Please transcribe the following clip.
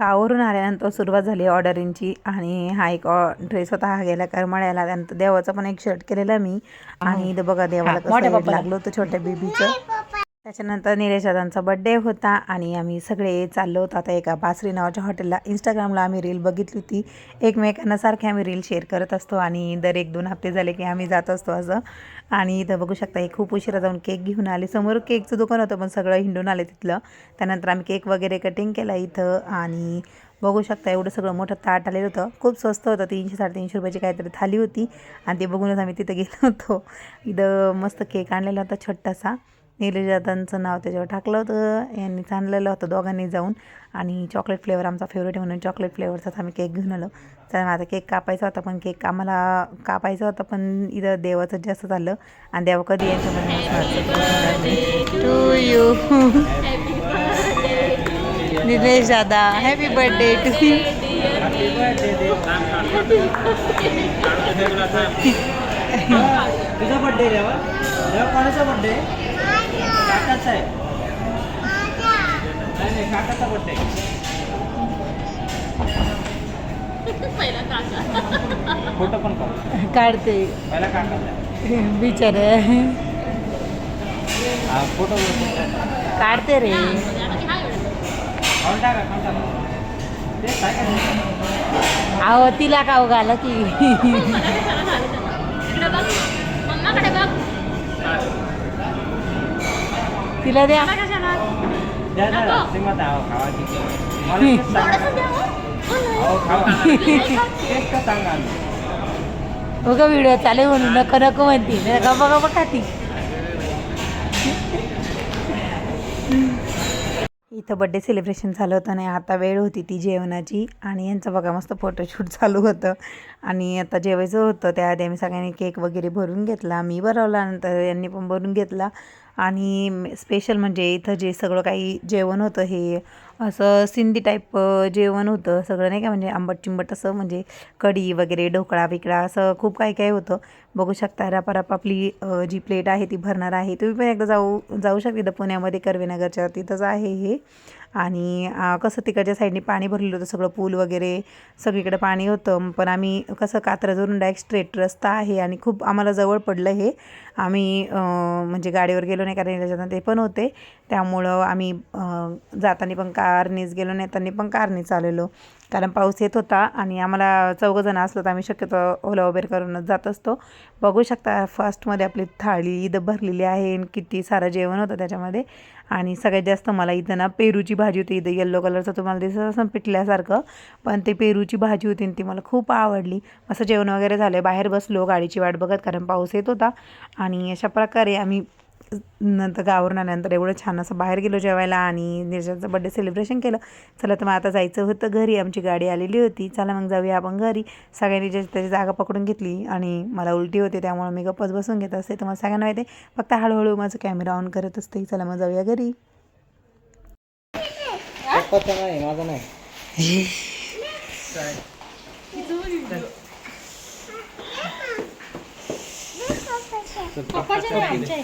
गावावरून आल्यानंतर सुरुवात झाली ऑर्डरिंगची आणि हा एक ड्रेस होता हा गेला करमाळ्याला. त्यानंतर देवाचा पण एक शर्ट केलेला मी. आणि इथं बघा देवाला कसं लागलं होतं छोट्या बेबीचं त्याच्यानंतर निलेश दादांचा बड्डे होता आणि आम्ही सगळे चाललो होतो. आता एका बासरी नावाच्या हॉटेलला इंस्टाग्रामला आम्ही रील बघितली होती. एकमेकांना सारखे आम्ही रील शेअर करत असतो आणि दर एक दोन हप्ते झाले की आम्ही जात असतो असं. आणि इथं बघू शकता हे खूप उशिरा जाऊन केक घेऊन आले. समोर केकचं दुकान होतं पण सगळं हिंडून आले तिथलं. त्यानंतर आम्ही केक वगैरे कटिंग केला इथं आणि बघू शकता एवढं सगळं मोठं ताट आलेलं होतं. खूप स्वस्त होतं तीनशे साडेतीनशे रुपयाची काहीतरी थाली होती. आणि ते बघूनच आम्ही तिथं गेलो होतो. इथं मस्त केक आणलेला होता छोटासा. निलेश दादांचं नाव त्याच्यावर टाकलं होतं. यांनी आणलेलं होतं दोघांनी जाऊन. आणि चॉकलेट फ्लेवर आमचा फेवरेट आहे म्हणून चॉकलेट फ्लेवरचाच आम्ही केक घेऊन आलो. तर आता केक कापायचा होता पण केक आम्हाला कापायचा होता पण इथं देवाचं जास्त झालं. आणि देवा कधी यांच्यामध्ये टू यू निलेश दादा हॅपी बर्थडे टू तुझा कोणाचा बड्डे काकाचा आहे. नाही नाही काकाचा बड्डे फोटो पण काढ. काढते. पहिला काकाचा बिचार. फोटो काढते रे. का? अहो तिला खाऊ घाला की तिला द्या. का सांगा. बघा व्हिडिओ चालू आहे म्हणून. नको नको म्हणती. गप्पा गप्पा खाती. इथं बड्डे सेलिब्रेशन झालं होतं आणि आता वेळ होती ती जेवणाची. आणि यांचं बघा मस्त फोटोशूट चालू होतं. आणि आता जेवायचं होतं. त्याआधी आम्ही सगळ्यांनी केक वगैरे भरून घेतला. मी भरवला नंतर यांनी पण भरून घेतला. आणि स्पेशल म्हणजे इथं जे सगळं काही जेवण होतं हे असं सिंधी टाईप जेवण होतं सगळं नाही का? म्हणजे आंबट चिंबट असं म्हणजे कढी वगैरे ढोकळा बिकळा असं खूप काही काही होतं. बघू शकता रपारप आपली जी प्लेट आहे ती भरणार आहे. तुम्ही पण एकदा जाऊ जाऊ शकता इथं पुण्यामध्ये कर्वेनगरच्या तिथंच आहे हे. आणि कसं तिकडच्या साईडने पाणी भरलेलं होतं सगळं पूल वगैरे सगळीकडे पाणी होतं. पण आम्ही कसं कात्रजवरून डायरेक्ट स्ट्रेट रस्ता आहे आणि खूप आम्हाला जवळ पडलं हे. आम्ही म्हणजे गाडीवर गेलो नाही कारण त्याच्यात ते पण होते. त्यामुळं आम्ही जाताना पण कारनेच गेलो नाही येताना पण कारने आलेलो. कारण पाऊस येत होता आणि आम्हाला चौघंजण असलं तर आम्ही शक्यतो ओला उबेर करूनच जात असतो. बघू शकता फर्स्टमध्ये आपली थाळी ईद भरलेली आहे आणि किती सारं जेवण होतं त्याच्यामध्ये. आणि सगळ्यात जास्त मला इथं ना पेरूची भाजी होती. इथं येल्लो कलरचं तुम्हाला दिसत असं पिटल्यासारखं. पण ते पेरूची भाजी होती आणि ती मला खूप आवडली. असं जेवण वगैरे झालं बाहेर बसलो गाडीची वाट बघत कारण पाऊस येत होता. आणि अशा प्रकारे आम्ही नंतर गावावरून आल्यानंतर एवढं छान असं बाहेर गेलो जेवायला आणि निर्जनचं बड्डे सेलिब्रेशन केलं. चला तर मग आता जायचं होतं घरी. आमची गाडी आलेली होती. चला मग जाऊया आपण घरी. सगळ्यांनी जे त्याची जागा पकडून घेतली आणि मला उलटी होते. त्यामुळे मी गप्पच बसून घेत असते. तुम्हाला सगळ्यांना माहिती आहे फक्त हळूहळू माझं कॅमेरा ऑन करत असते. चला मग जाऊया घरी. नाही. माझा नाही